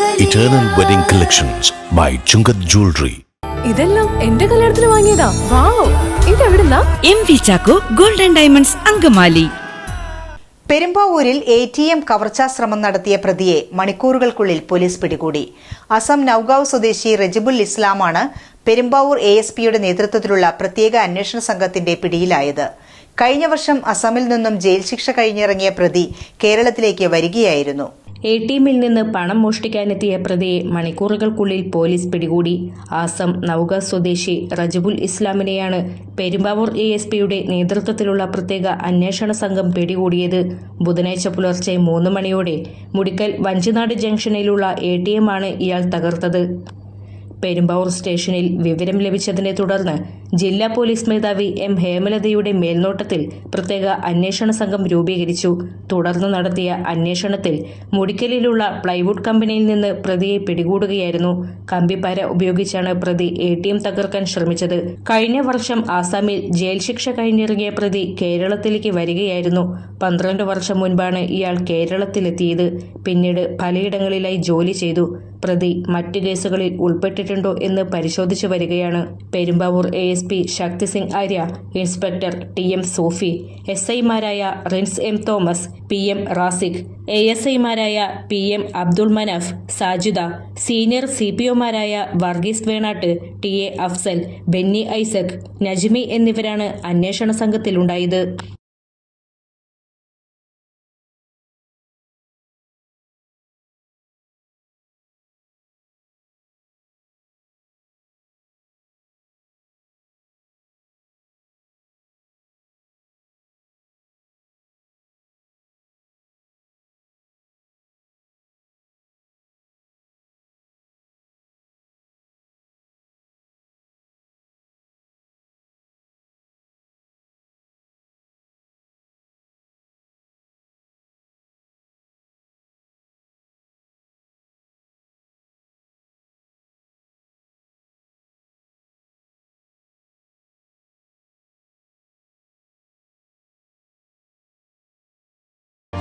Eternal Wedding Collections by Chungath Jewelry. ഇതെല്ലാം എന്റെ കല്യാണത്തിന് വാങ്ങിയതാ. Wow ഇതെവിടുന്നാ? M V Chacko golden diamonds Angamaly. പെരുമ്പാവൂരിൽ എ ടി എം കവർച്ചാ ശ്രമം നടത്തിയ പ്രതിയെ മണിക്കൂറുകൾക്കുള്ളിൽ പോലീസ് പിടികൂടി. അസം നൌഗാവ് സ്വദേശി റജിബുൽ ഇസ്ലാമാണ് പെരുമ്പാവൂർ എ എസ് പിയുടെ നേതൃത്വത്തിലുള്ള പ്രത്യേക അന്വേഷണ സംഘത്തിന്റെ പിടിയിലായത്. കഴിഞ്ഞ വർഷം അസമിൽ നിന്നും ജയിൽ ശിക്ഷ കഴിഞ്ഞിറങ്ങിയ പ്രതി കേരളത്തിലേക്ക് വരികയായിരുന്നു. എ ടി എമ്മിൽ നിന്ന് പണം മോഷ്ടിക്കാനെത്തിയ പ്രതിയെ മണിക്കൂറുകൾക്കുള്ളിൽ പോലീസ് പിടികൂടി. ആസം നൌക സ്വദേശി റജബുൽ ഇസ്ലാമിനെയാണ് പെരുമ്പാവൂർ എ എസ് പിയുടെ നേതൃത്വത്തിലുള്ള പ്രത്യേക അന്വേഷണ സംഘം പിടികൂടിയത്. ബുധനാഴ്ച പുലർച്ചെ മൂന്ന് മണിയോടെ മുടിക്കൽ വഞ്ചിനാട് ജംഗ്ഷനിലുള്ള എ ടി എം ആണ് ഇയാൾ തകർത്തത്. പെരുമ്പാവൂർ സ്റ്റേഷനിൽ വിവരം ലഭിച്ചതിനെ തുടർന്ന് ജില്ലാ പോലീസ് മേധാവി എം ഹേമലതയുടെ മേൽനോട്ടത്തിൽ പ്രത്യേക അന്വേഷണ സംഘം രൂപീകരിച്ചു. തുടർന്ന് നടത്തിയ അന്വേഷണത്തിൽ മുടിക്കലിലുള്ള പ്ലൈവുഡ് കമ്പനിയിൽ നിന്ന് പ്രതിയെ പിടികൂടുകയായിരുന്നു. കമ്പിപ്പാര ഉപയോഗിച്ചാണ് പ്രതി എ ടി എം തകർക്കാൻ ശ്രമിച്ചത്. കഴിഞ്ഞ വർഷം ആസാമിൽ ജയിൽ ശിക്ഷ കഴിഞ്ഞിറങ്ങിയ പ്രതി കേരളത്തിലേക്ക് വരികയായിരുന്നു. പന്ത്രണ്ട് വർഷം മുൻപാണ് ഇയാൾ കേരളത്തിലെത്തിയത്. പിന്നീട് പലയിടങ്ങളിലായി ജോലി ചെയ്തു. പ്രതി മറ്റു കേസുകളിൽ ഉൾപ്പെട്ടിട്ടുണ്ടോ എന്ന് പരിശോധിച്ചു വരികയാണ്. Perumbavoor A S P Shakti Singh Arya inspector T M Sophy S ഐമാരായ Rins M Thomas P M Rasiq A S ഐമാരായ P M Abdul Manaf Sajida senior C P ഒമാരായ Varghese Venattu T A Afsal Benny Isaac Najmi എന്നിവരാണ് അന്വേഷണ സംഘത്തിലുണ്ടായത്.